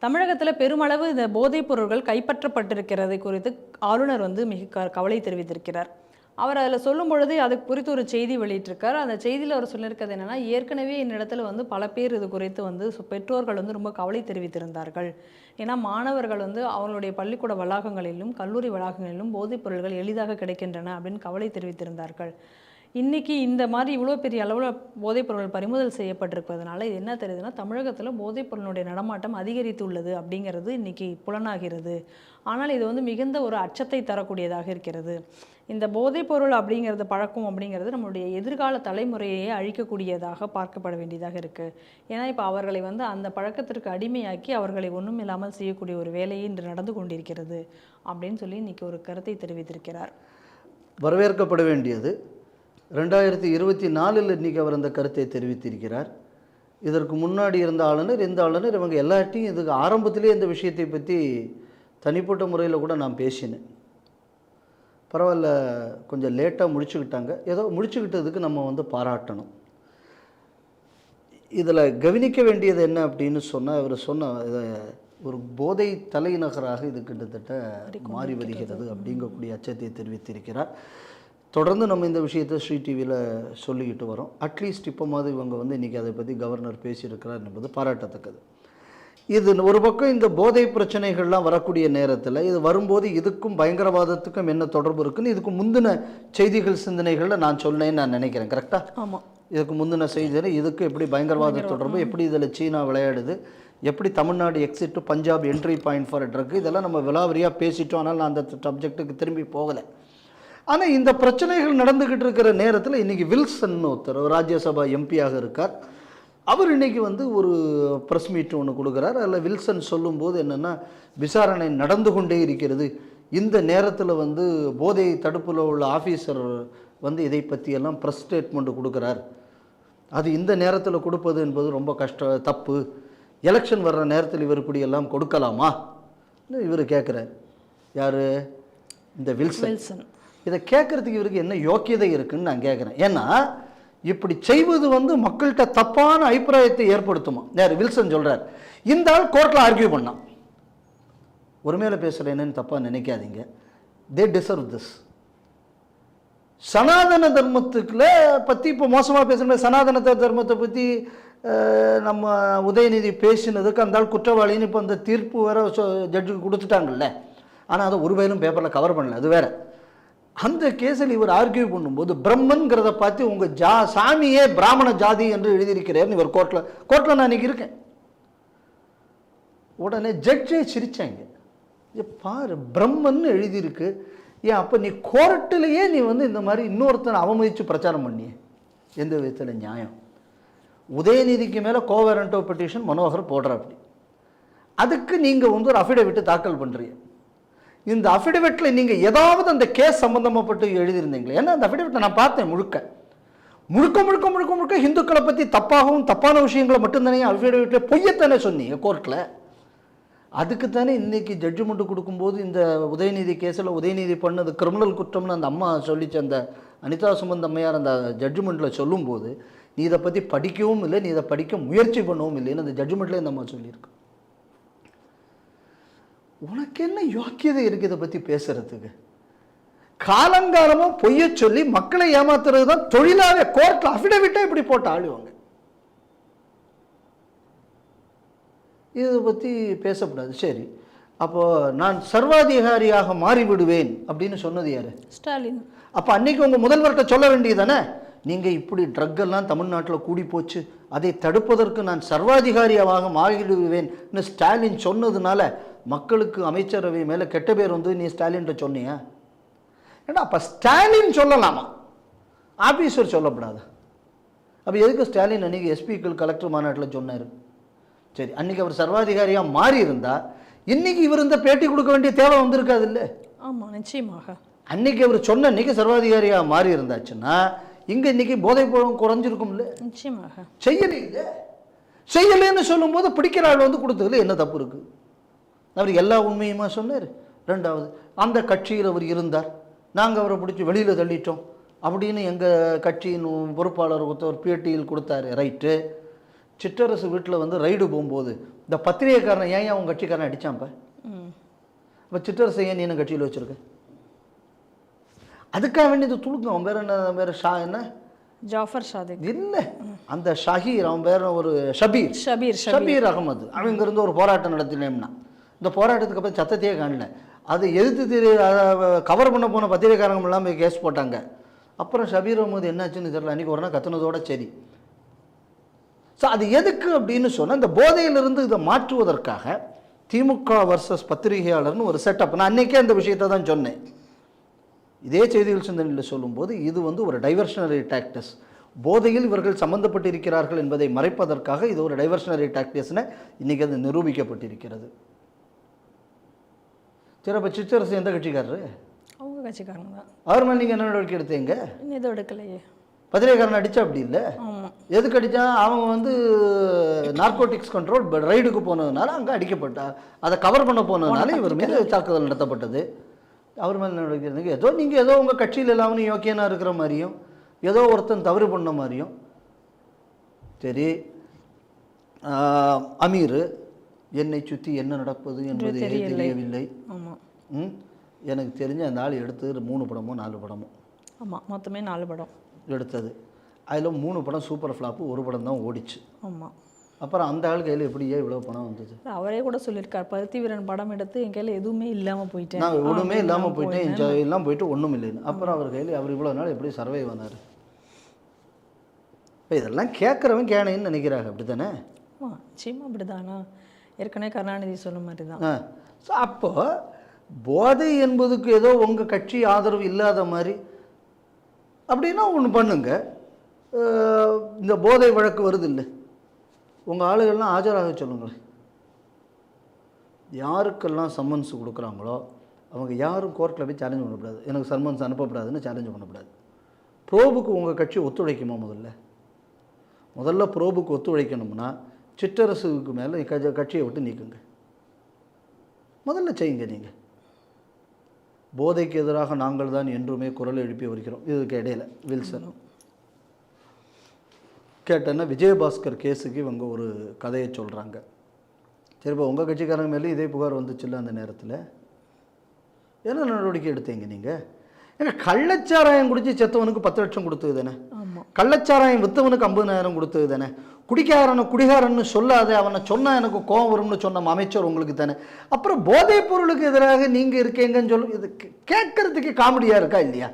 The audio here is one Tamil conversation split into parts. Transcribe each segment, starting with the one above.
தமிழகத்தில் பெருமளவு இந்த போதைப் பொருட்கள் கைப்பற்றப்பட்டிருக்கிறது குறித்து ஆளுநர் வந்து மிக க- கவலை தெரிவித்திருக்கிறார். அவர் அதில் சொல்லும் பொழுது அது குறித்து ஒரு செய்தி வெளியிட்டிருக்கார். அந்த செய்தியில் அவர் சொல்லியிருக்கிறது என்னென்னா ஏற்கனவே என்னிடத்தில் வந்து பல பேர் இது குறித்து வந்து பெற்றோர்கள் வந்து ரொம்ப கவலை தெரிவித்திருந்தார்கள். ஏன்னா மாணவர்கள் வந்து அவங்களுடைய பள்ளிக்கூட வளாகங்களிலும் கல்லூரி வளாகங்களிலும் போதைப் பொருள்கள் எளிதாக கிடைக்கின்றன அப்படின்னு கவலை தெரிவித்திருந்தார்கள். இன்னைக்கு இந்த மாதிரி இவ்வளோ பெரிய அளவில் போதைப்பொருள் பறிமுதல் செய்யப்பட்டிருப்பதனால இது என்ன தெரியுதுன்னா தமிழகத்தில் போதைப்பொருளுடைய நடமாட்டம் அதிகரித்து உள்ளது அப்படிங்கிறது இன்றைக்கி புலனாகிறது. ஆனால் இது வந்து மிகுந்த ஒரு அச்சத்தை தரக்கூடியதாக இருக்கிறது. இந்த போதைப்பொருள் அப்படிங்கிறது பழக்கம் அப்படிங்கிறது நம்மளுடைய எதிர்கால தலைமுறையையே அழிக்கக்கூடியதாக பார்க்கப்பட வேண்டியதாக இருக்குது ஏன்னா இப்போ அவர்களை வந்து அந்த பழக்கத்திற்கு அடிமையாக்கி அவர்களை ஒன்றும் இல்லாமல் செய்யக்கூடிய ஒரு வேலையை இன்று நடந்து கொண்டிருக்கிறது அப்படின்னு சொல்லி இன்றைக்கி ஒரு கருத்தை தெரிவித்திருக்கிறார். வரவேற்கப்பட வேண்டியது ரெண்டாயிரத்தி இருபத்தி நாலில் இன்றைக்கி அவர் அந்த கருத்தை தெரிவித்திருக்கிறார். இதற்கு முன்னாடி இருந்த ஆளுநர் இந்த ஆளுநர் இவங்க எல்லார்ட்டையும் இதுக்கு ஆரம்பத்திலே இந்த விஷயத்தை பற்றி தனிப்பட்ட முறையில் கூட நான் பேசினேன். பரவாயில்ல கொஞ்சம் லேட்டாக முடிச்சுக்கிட்டாங்க. ஏதோ முடிச்சுக்கிட்டதுக்கு நம்ம வந்து பாராட்டணும். இதில் கவனிக்க வேண்டியது என்ன அப்படின்னு சொன்னால் அவர் சொன்ன இதை ஒரு போதை தலைநகராக இது கிட்டத்தட்ட மாறி வருகிறது அப்படிங்கக்கூடிய அச்சத்தை தெரிவித்திருக்கிறார். தொடர்ந்து நம்ம இந்த விஷயத்தை ஸ்ரீ டிவியில் சொல்லிக்கிட்டு வரோம். அட்லீஸ்ட் இப்போமாவது இவங்க வந்து இன்றைக்கி அதை பற்றி கவர்னர் பேசியிருக்கிறார் என்பது பாராட்டத்தக்கது. இது ஒரு பக்கம் இந்த போதை பிரச்சனைகள்லாம் வரக்கூடிய நேரத்தில் இது வரும்போது இதுக்கும் பயங்கரவாதத்துக்கும் என்ன தொடர்பு இருக்குன்னு இதுக்கு முந்தின செய்திகள் சிந்தனைகளில் நான் சொன்னேன்னு நான் நினைக்கிறேன். கரெக்டாக ஆமாம் இதுக்கு முந்தின செய்தியில் இதுக்கு எப்படி பயங்கரவாத தொடர்பு எப்படி இதில் சீனா விளையாடுது எப்படி Tamil Nadu exit Punjab entry point for truck இதெல்லாம் நம்ம விலாவரியாக பேசிட்டோம். ஆனால் நான் அந்த சப்ஜெக்ட்டுக்கு திரும்பி போகலை. ஆனால் இந்த பிரச்சனைகள் நடந்துக்கிட்டு இருக்கிற நேரத்தில் இன்றைக்கி வில்சன் ஒருத்தர் ராஜ்யசபா எம்பியாக இருக்கார். அவர் இன்னைக்கு வந்து ஒரு ப்ரெஸ் மீட் ஒன்று கொடுக்குறார். அதில் வில்சன் சொல்லும்போது என்னென்னா விசாரணை நடந்து கொண்டே இருக்கிறது. இந்த நேரத்தில் வந்து போதை தடுப்பில் உள்ள ஆஃபீஸர் வந்து இதை பற்றியெல்லாம் ப்ரெஸ் ஸ்டேட்மெண்ட் கொடுக்குறார். அது இந்த நேரத்தில் கொடுப்பது என்பது ரொம்ப கஷ்ட தப்பு. எலெக்ஷன் வர்ற நேரத்தில் இவர் இப்படி எல்லாம் கொடுக்கலாமா? இவர் கேட்குறார் யார்? இந்த வில்சன். வில்சன். இதை கேட்குறதுக்கு இவருக்கு என்ன யோக்கியதை இருக்குன்னு நான் கேட்குறேன். ஏன்னா இப்படி செய்வது வந்து மக்கள்கிட்ட தப்பான அபிப்பிராயத்தை ஏற்படுத்துமா? யார்? வில்சன் சொல்கிறார் இந்த ஆள் கோர்ட்டில் ஆர்கியூ பண்ணான். ஒருமையில பேசுகிறேன்னு தப்பாக நினைக்காதீங்க. தே டிசர்வ் திஸ் சனாதன தர்மத்துக்குள்ள பற்றி இப்போ மோசமாக பேசுகிற சனாதன தர்மத்தை பற்றி நம்ம உதயநிதி பேசினதுக்கு அந்த ஆள் குற்றவாளின்னு இப்போ அந்த தீர்ப்பு வேற ஜட்ஜுக்கு கொடுத்துட்டாங்கல்ல. ஆனால் அதை ஒரு வயலும் பேப்பரில் கவர் பண்ணல. அது வேறு. அந்த கேஸில் இவர் ஆர்கியூ பண்ணும்போது பிரம்மன்கிறத பார்த்து உங்கள் ஜா சாமியே பிராமண ஜாதி என்று எழுதியிருக்கிறார்னு இவர் கோர்ட்டில் கோர்ட்டில் நான் இன்றைக்கி இருக்கேன். உடனே ஜட்ஜே சிரித்தாங்க பாரு பிரம்மன்னு எழுதியிருக்கு. ஏன் அப்போ நீ கோர்ட்டிலேயே நீ வந்து இந்த மாதிரி இன்னொருத்தனை அவமதித்து பிரச்சாரம் பண்ணியே? எந்த விதத்தில் நியாயம்? உதயநிதிக்கு மேலே கோவரண்டோ பெட்டிஷன் மனோகர் போடுறாப்படி அதுக்கு நீங்கள் வந்து ஒரு அஃபிடவிட்டு தாக்கல் பண்ணுறீங்க இந்த அஃபிடவிட்டில் நீங்கள் ஏதாவது அந்த கேஸ் சம்மந்தமாகப்பட்டு எழுதியிருந்தீங்களே? ஏன்னா அந்த அஃபிடவிட்டை நான் பார்த்தேன் முழுக்க. முழுக்க முழுக்க முழுக்க முழுக்க ஹிந்துக்களை பற்றி தப்பாகவும் தப்பான விஷயங்களை மட்டும்தானே அஃபிடவிட்டில் பொய்யத்தானே சொன்னீங்க கோர்ட்டில் அதுக்கு தானே இன்னைக்கு ஜட்ஜ்மெண்ட்டு கொடுக்கும்போது இந்த உதயநிதி கேஸில் உதயநிதி பண்ணது கிரிமினல் குற்றம்னு அந்த அம்மா சொல்லிச்சு. அந்த அனிதா சுமந்த் அம்மையார் அந்த ஜட்ஜ்மெண்ட்டில் சொல்லும்போது நீ இதை பற்றி படிக்கவும் இல்லை நீ இதை படிக்க முயற்சி பண்ணவும் இல்லைன்னு அந்த ஜட்ஜ்மெண்ட்லேயே இந்த அம்மா சொல்லியிருக்கு. உனக்கு என்ன யோக்கியதை இருக்கு இதை பற்றி பேசுறதுக்கு? காலங்காலமாக பொய்ய சொல்லி மக்களை ஏமாத்துறது தான் தொழிலாவே கோர்ட்டில் அஃபிடவிட்டே இப்படி போட்டு ஆளுவாங்க இதை பற்றி பேசக்கூடாது. சரி. அப்போது நான் சர்வாதிகாரியாக மாறிவிடுவேன் அப்படின்னு சொன்னது யார்? ஸ்டாலின். அப்போ அன்னைக்கு உங்கள் முதல்வர்கிட்ட சொல்ல வேண்டியதானே நீங்கள் இப்படி ட்ரக் எல்லாம் தமிழ்நாட்டில் கூடி போச்சு. அதை தடுப்பதற்கு நான் சர்வாதிகாரியாக மாறிடுவேன்னு ஸ்டாலின் சொன்னதுனால மக்களுக்கு அமைச்சரவை மேலே கெட்ட பேர் வந்து நீ ஸ்டாலின்கிட்ட சொன்னியா? ஏன்னா அப்போ ஸ்டாலின் சொல்லலாமா? ஆபீசர் சொல்லப்படாதா? அப்போ எதுக்கு ஸ்டாலின் அன்றைக்கி எஸ்பிக்கள் கலெக்டர் மாநாட்டில் சொன்னார்? சரி அன்றைக்கி அவர் சர்வாதிகாரியாக மாறி இருந்தா இன்னைக்கு இவர் இந்த பேட்டி கொடுக்க வேண்டிய தேவை வந்திருக்காது இல்லை ஆமாம் நிச்சயமாக. அன்னைக்கு அவர் சொன்ன அன்னைக்கு சர்வாதிகாரியாக மாறி இருந்தாச்சுன்னா இங்கே இன்னைக்கு போதைப் பொருள் குறைஞ்சிருக்கும்ல? நிச்சயமாக. செய்யலைங்க செய்யலைன்னு சொல்லும்போது பிடிக்கிற ஆள் வந்து கொடுத்ததுல என்ன தப்பு இருக்குது அவர் எல்லா உண்மையுமா சொன்னார்? ரெண்டாவது அந்த கட்சியில் அவர் இருந்தார். நாங்கள் அவரை பிடிச்சி வெளியில் தள்ளிட்டோம். அப்படின்னு எங்கள் கட்சியின் பொறுப்பாளர் ஒருத்தர் பேட்டியில் கொடுத்தாரு ரைட்டு. சிற்றரசு வீட்டில் வந்து ரைடு போகும்போது இந்த பத்திரிகைக்காரனை ஏன் ஏன் உங்கள் கட்சிக்காரன் அடிச்சான்ப்ப? ம் இப்போ சிற்றரசை ஏன் நீ என்ன கட்சியில் வச்சுருக்க? அதுக்காக வேண்டி இது துளுக்கம் அவன் பேர் என்ன அவன் பேர் ஷா என்ன? ஜாஃபர் ஷாதிக். இல்லை அந்த ஷஹீர் அவன் பேர் ஒரு ஷபீர். ஷபீர் ஷபீர். அகமது. அவன் இங்கிருந்து ஒரு போராட்டம் நடத்தினேம்னா. இந்த போராட்டத்துக்கு அப்புறம் சத்தத்தையே காணல. அதை எதிர்த்து திரு கவர் பண்ண போன பத்திரிகைக்காரங்க எல்லாம் போய் கேஸ் போட்டாங்க. அப்புறம் ஷபீர் அகமது என்னாச்சுன்னு தெரியல. அன்றைக்கி ஒரு நாள் கத்துனதோட சரி. ஸோ அது எதுக்கு அப்படின்னு சொன்னால் இந்த போதையிலிருந்து இதை மாற்றுவதற்காக திமுக வர்சஸ் பத்திரிகையாளர்னு ஒரு செட்டப் நான் அன்றைக்கே அந்த விஷயத்தை தான் சொன்னேன். இதே செய்திகள் சிந்தனையில் சொல்லும்போது இது வந்து ஒரு டைவர்ஷனரி டாக்டிஸ் போதையில் இவர்கள் சம்பந்தப்பட்டிருக்கிறார்கள் என்பதை மறைப்பதற்காக இது ஒரு டைவர்ஷனரி டாக்டிஸ்னு இன்னைக்கு அது நிரூபிக்கப்பட்டிருக்கிறது. சரி அப்போ சிற்றரசு எந்த கட்சிக்காரரு? அவங்க கட்சிக்காரங்க தான். அவர் மேலே நீங்கள் என்ன நடவடிக்கை எடுத்தீங்க? இன்னும் எதுவும் எடுக்கலையே. பத்திரிகைக்காரன் அடிச்சா அப்படி இல்லை? ஆமாம் எதுக்கு அடித்தான் அவங்க வந்து நார்கோட்டிக்ஸ் கண்ட்ரோல் ரைடுக்கு போனதுனால அங்கே அடிக்கப்பட்டா அதை கவர் பண்ண போனதுனால இவர் மீது தாக்குதல் நடத்தப்பட்டது. அவர் மேலே நடவடிக்கை. ஏதோ நீங்கள் ஏதோ உங்கள் கட்சியில் எல்லாமே யோக்கியனாக இருக்கிற மாதிரியும் ஏதோ ஒருத்தன் தவறு பண்ண மாதிரியும். சரி அமீர் என்னை சுற்றி என்ன நடப்பது என்பது தெரியவில்லை. எனக்கு தெரிஞ்ச அந்த ஆள் எடுத்து மூணு படமோ நாலு படமோ. ஆமாம் மொத்தமே நாலு படம். எடுத்தது. அதில் மூணு படம் சூப்பர் ஃப்ளாப்பு ஒரு படம் தான் ஓடிச்சு. ஆமாம் அப்புறம் அந்த ஆள் கையில் எப்படியே இவ்வளோ பணம் வந்தது? அவரே கூட சொல்லியிருக்கார் பருத்தி வீரன் படம் எடுத்து என் கையில் எதுவுமே இல்லாமல் போயிட்டேன். நான் ஒன்றுமே இல்லாமல் போயிட்டேன் என் எல்லாம் போயிட்டு ஒன்றும் இல்லைன்னு. அப்புறம் அவர் கையில் அவர் இவ்வளோ நாள் எப்படி சர்வை வந்தார் இப்போ இதெல்லாம் கேட்குறவன் கேனைன்னு நினைக்கிறாங்க அப்படி தானே ஆமாம் நிச்சயமா அப்படிதானா? ஏற்கனவே கருணாநிதி சொன்ன மாதிரி தான் ஸோ அப்போ போதை என்பதுக்கு ஏதோ உங்கள் கட்சி ஆதரவு இல்லாத மாதிரி. அப்படின்னா ஒன்று பண்ணுங்க. இந்த போதை வழக்கு வருது இல்லை உங்கள் ஆளுகள்லாம் ஆஜராக சொல்லுங்களேன். யாருக்கெல்லாம் சம்மன்ஸ் கொடுக்குறாங்களோ அவங்க யாரும் கோர்ட்டில் போய் சேலஞ்ச் பண்ணக்கூடாது. எனக்கு சம்மன்ஸ் அனுப்பக்கூடாதுன்னு சேலஞ்ச் பண்ணக்கூடாது ப்ரோபுக்கு உங்கள் கட்சி ஒத்துழைக்குமா முதல்ல? முதல்ல ப்ரோபுக்கு ஒத்துழைக்கணும்னா சிற்றரசுக்கு மேலே கட்சி கட்சியை விட்டு நீக்குங்க. முதல்ல செய்யுங்க நீங்கள் போதைக்கு எதிராக நாங்கள் தான் என்றுமே குரல் எழுப்பி வருகிறோம். இதுக்கு இடையில வில்சன். கேட்டேன்னா விஜயபாஸ்கர் கேஸுக்கு இவங்க ஒரு கதையை சொல்கிறாங்க சரி இப்போ உங்கள் கட்சிக்காரங்க மேலே இதே புகார் வந்துச்சுல்ல அந்த நேரத்தில்? என்ன நடவடிக்கை எடுத்தீங்க நீங்கள் ஏன்னா கள்ளச்சாராயம் குடிச்சு செத்தவனுக்கு பத்து லட்சம் கொடுத்தது தானே? கள்ளச்சாராயம் வித்தவனுக்கு ஐம்பதாயிரம் கொடுத்தது தானே? குடிக்காரனை குடிகாரன்னு சொல்லாத அவனை சொன்னா எனக்கு கோவம் வரும்னு சொன்ன அமைச்சர் உங்களுக்கு தானே. அப்புறம் போதைப் பொருளுக்கு எதிராக நீங்க இருக்கீங்கன்னு சொல்லு இது கேட்கறதுக்கு காமெடியா இருக்கா இல்லையா?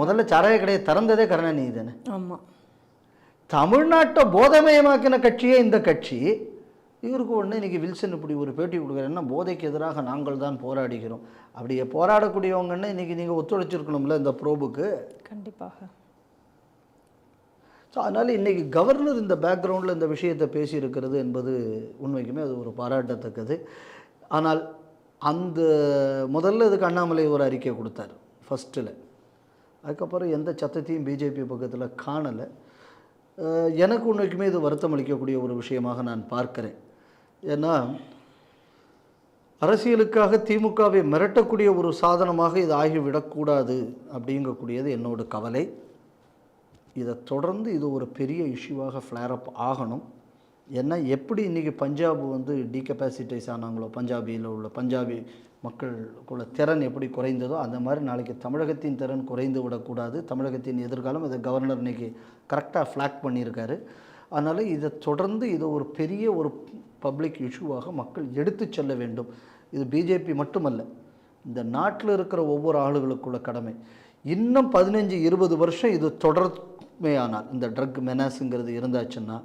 முதல்ல சாராய கடையை திறந்ததே கருணாநிதி தானே. ஆமாம் தமிழ்நாட்டை போதமயமாக்கின கட்சியே இந்த கட்சி. இவருக்கு ஒன்று இன்னைக்கு வில்சன் இப்படி ஒரு பேட்டி கொடுக்குறேன்னா போதைக்கு எதிராக நாங்கள் தான் போராடுகிறோம். அப்படியே போராடக்கூடியவங்கன்னா இன்னைக்கு நீங்கள் ஒத்துழைச்சிருக்கணும்ல இந்த ப்ரோபுக்கு? கண்டிப்பாக. ஸோ அதனால் இன்றைக்கி கவர்னர் இந்த பேக்ரவுண்டில் இந்த விஷயத்தை பேசியிருக்கிறது என்பது உண்மைக்குமே அது ஒரு பாராட்டத்தக்கது. ஆனால் அந்த முதல்ல இதுக்கு அண்ணாமலை ஒரு அறிக்கை கொடுத்தார் ஃபஸ்ட்டில் அதுக்கப்புறம் எந்த சத்தத்தையும் பிஜேபி பக்கத்தில் காணலை. எனக்கு உண்மைக்குமே இது வருத்தம் அளிக்கக்கூடிய ஒரு விஷயமாக நான் பார்க்கிறேன். ஏன்னா அரசியலுக்காக திமுகவை மிரட்டக்கூடிய ஒரு சாதனமாக இது ஆகிவிடக்கூடாது அப்படிங்கக்கூடியது என்னோட கவலை. இதை தொடர்ந்து இது ஒரு பெரிய இஷ்யூவாக ஃப்ளேரப் ஆகணும். ஏன்னா எப்படி இன்றைக்கி பஞ்சாப் வந்து டீகெப்பாசிட்டைஸ் ஆனாங்களோ பஞ்சாபியில் உள்ள பஞ்சாபி மக்களுக்குள்ள திறன் எப்படி குறைந்ததோ அந்த மாதிரி நாளைக்கு தமிழகத்தின் திறன் குறைந்து விடக்கூடாது தமிழகத்தின் எதிர்காலம் இதை கவர்னர் இன்றைக்கி கரெக்டாக ஃப்ளாக் பண்ணியிருக்காரு. அதனால் இதை தொடர்ந்து இதை ஒரு பெரிய ஒரு பப்ளிக் இஷ்யூவாக மக்கள் எடுத்து செல்ல வேண்டும். இது பிஜேபி மட்டுமல்ல இந்த நாட்டில் இருக்கிற ஒவ்வொரு ஆளுகளுக்குள்ள கடமை. இன்னும் பதினஞ்சு இருபது வருஷம் இது தொடர்மையானால். இந்த ட்ரக் மெனாஸுங்கிறது இருந்தாச்சுன்னா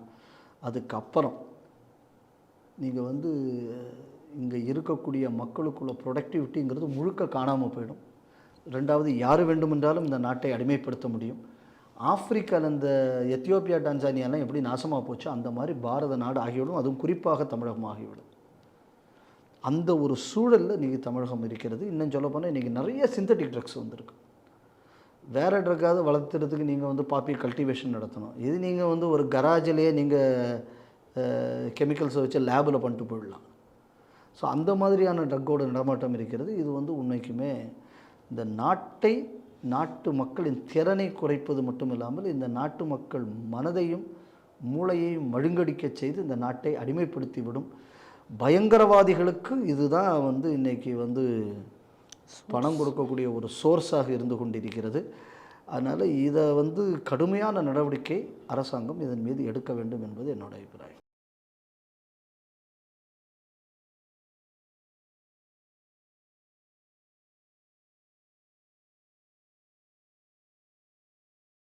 அதுக்கப்புறம் நீங்கள் வந்து இங்கே இருக்கக்கூடிய மக்களுக்குள்ள ப்ரொடக்டிவிட்டிங்கிறது முழுக்க காணாமல் போயிடும். ரெண்டாவது யார் வேண்டுமென்றாலும் இந்த நாட்டை அடிமைப்படுத்த முடியும். ஆப்பிரிக்காவில் இந்த எத்தியோப்பியா டான்சானியாலாம் எப்படி நாசமாக போச்சோ அந்த மாதிரி பாரத நாடு ஆகிவிடும். அதுவும் குறிப்பாக தமிழகம் ஆகிவிடும். அந்த ஒரு சூழலில் இன்றைக்கி தமிழகம் இருக்கிறது. இன்னும் சொல்லப்போனால் இன்றைக்கி நிறைய சிந்தட்டிக் ட்ரக்ஸ் வந்திருக்கு. வேறு ட்ரக்காவது வளர்த்துறதுக்கு நீங்கள் வந்து பாப்பி கல்டிவேஷன் நடத்தணும். இது நீங்கள் வந்து ஒரு கராஜிலேயே நீங்கள் கெமிக்கல்ஸை வச்சு லேபில் பண்ணிட்டு போயிடலாம். ஸோ அந்த மாதிரியான ட்ரக்கோட நடமாட்டம் இருக்கிறது. இது வந்து உண்மைக்குமே இந்த நாட்டை நாட்டு மக்களின் திறனை குறைப்பது மட்டும் இல்லாமல் இந்த நாட்டு மக்கள் மனதையும் மூளையையும் மழுங்கடிக்கச் செய்து இந்த நாட்டை அடிமைப்படுத்திவிடும். பயங்கரவாதிகளுக்கு இதுதான் வந்து இன்றைக்கி வந்து பணம் கொடுக்கக்கூடிய ஒரு சோர்ஸாக இருந்து கொண்டிருக்கிறது. அதனால் இதை வந்து கடுமையான நடவடிக்கை அரசாங்கம் இதன் மீது எடுக்க வேண்டும் என்பது என்னோட அபிப்பிராயம்.